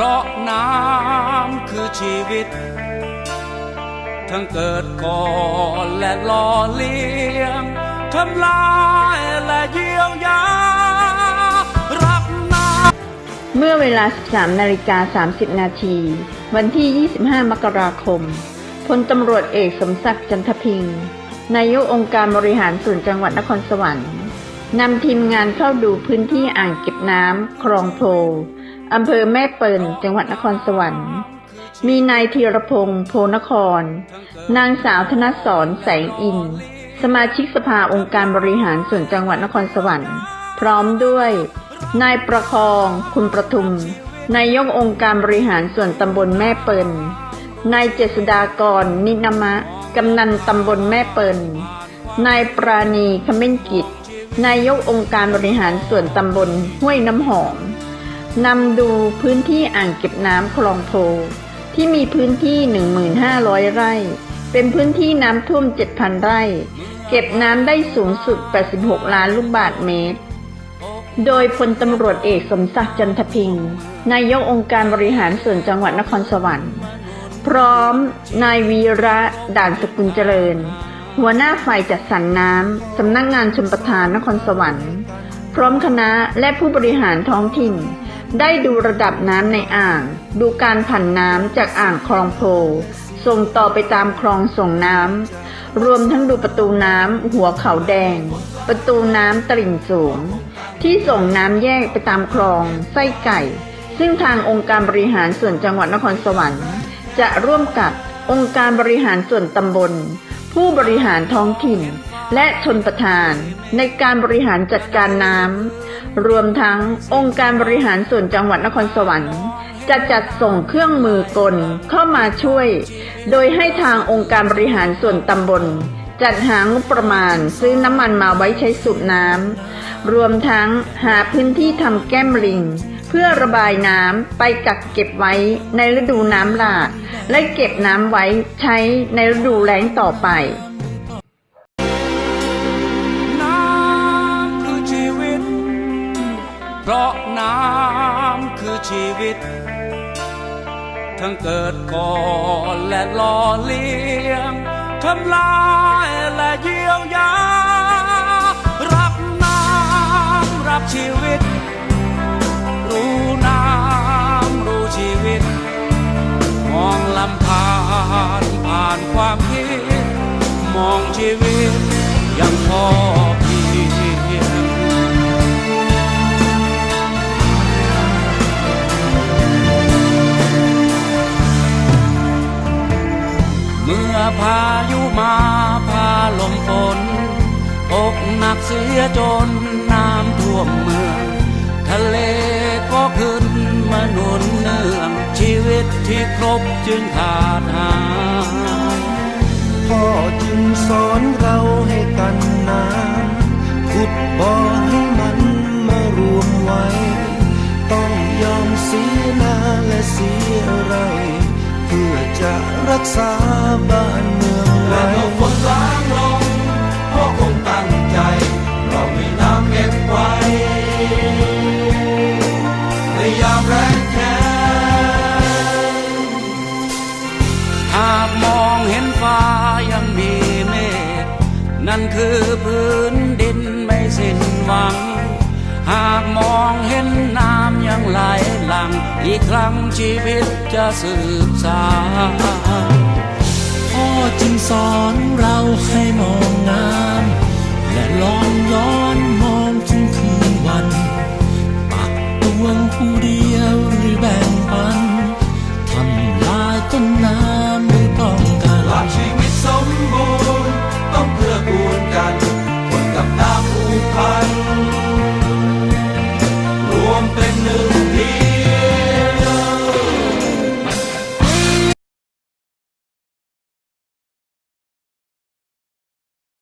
ราะน้ำคือชีวิต ทั้งเกิดก่อนและหล่อเลี้ยงทำลายและเยียวยารักน้ำเมื่อเวลา 13นาฬิกา30 นาที วันที่ 25 มกราคมพลตำรวจเอกสมศักดิ์จันทพิงค์นายกองค์การบริหารส่วนจังหวัดนครสวรรค์นำทีมงานเข้าดูพื้นที่อ่างเก็บน้ำคลองโพ อำเภอแม่เปิลจังหวัดนครสวรรค์ มีนายธีรพงศ์โพนคร นางสาวธนสรแสงอิน สมาชิกสภาองค์การบริหารส่วนจังหวัดนครสวรรค์ พร้อมด้วย นายประคอง คุณประทุม นายกองค์การบริหารส่วนตำบลแม่เปิลนายเจษดากร นินามะ กำนันตำบลแม่เปิลนายปราณีขมิ้นกิจ นายกองค์การบริหารส่วนตำบลห้วยน้ำหอม นำดูพื้นที่อ่างเก็บน้ำคลองโพ ที่มีพื้นที่ 1,500 ไร่ เป็นพื้นที่น้ำท่วม 7,000 ไร่ เก็บน้ำได้สูงสุด 86 ล้านลูกบาศก์เมตร โดยพลตำรวจเอกสมศักดิ์จันทพิงค์นายกองค์การบริหารส่วนจังหวัดนครสวรรค์ พร้อม นายวีระด่านสกุลเจริญ หัวหน้าฝ่ายจัดสรรน้ำสำนักงานชมประทานนครสวรรค์ พร้อมคณะและผู้บริหารท้องถิ่น ได้ดูระดับน้ำในอ่าง ดูการผันน้ำจากอ่างคลองโพส่งต่อไปตามคลองส่งน้ำ รวมทั้งดูประตูน้ำหัวเขาแดง ประตูน้ำตลิ่งสูง ที่ส่งน้ำแยกไปตามคลอง ไส้ไก่ ซึ่งทางองค์การบริหารส่วนจังหวัดนครสวรรค์ จะร่วมกับองค์การบริหารส่วนตำบล ผู้บริหารท้องถิ่น และชนประทานในการบริหารจัดการน้ำ รวมทั้งองค์การบริหารส่วนจังหวัดนครสวรรค์จะจัดส่งเครื่องมือกลเข้ามาช่วย โดยให้ทางองค์การบริหารส่วนตำบล จัดหางบประมาณซื้อน้ำมันมาไว้ใช้สูบน้ำ รวมทั้งหาพื้นที่ทำแก้มลิง เพื่อระบายน้ำไปกักเก็บไว้ในฤดูน้ำหลาก และเก็บน้ำไว้ใช้ในฤดูแล้งต่อไป เพราะน้ำคือชีวิต ทั้งเกิดก่อนและหล่อเลี้ยงทำลายและเยียวยา รับน้ำรับชีวิต มื่อพายุมาพาลมฝนอกหนักเสียจนน้ำท่วมเมือง ทะเลก็ขึ้นมาหนุนเนื่อง ชีวิตที่ครบจึงขาดหายพ่อจึงสอนเราให้กัน จะรักษาบ้านเมืองไว้และเมื่อฝนล้างลงพ่อคงตั้งใจ เรามีน้ำเก็บไว้ในยามแรงแค้นหากมองเห็นฟ้ายังมีเมฆนั่นคือพื้นดินไม่สิ้นหวัง หากมองเห็น งไหลหลัง อีกครั้งชีวิตจะสืบสานพ่อจึงสอนเราให้มองงาม และลองย้อน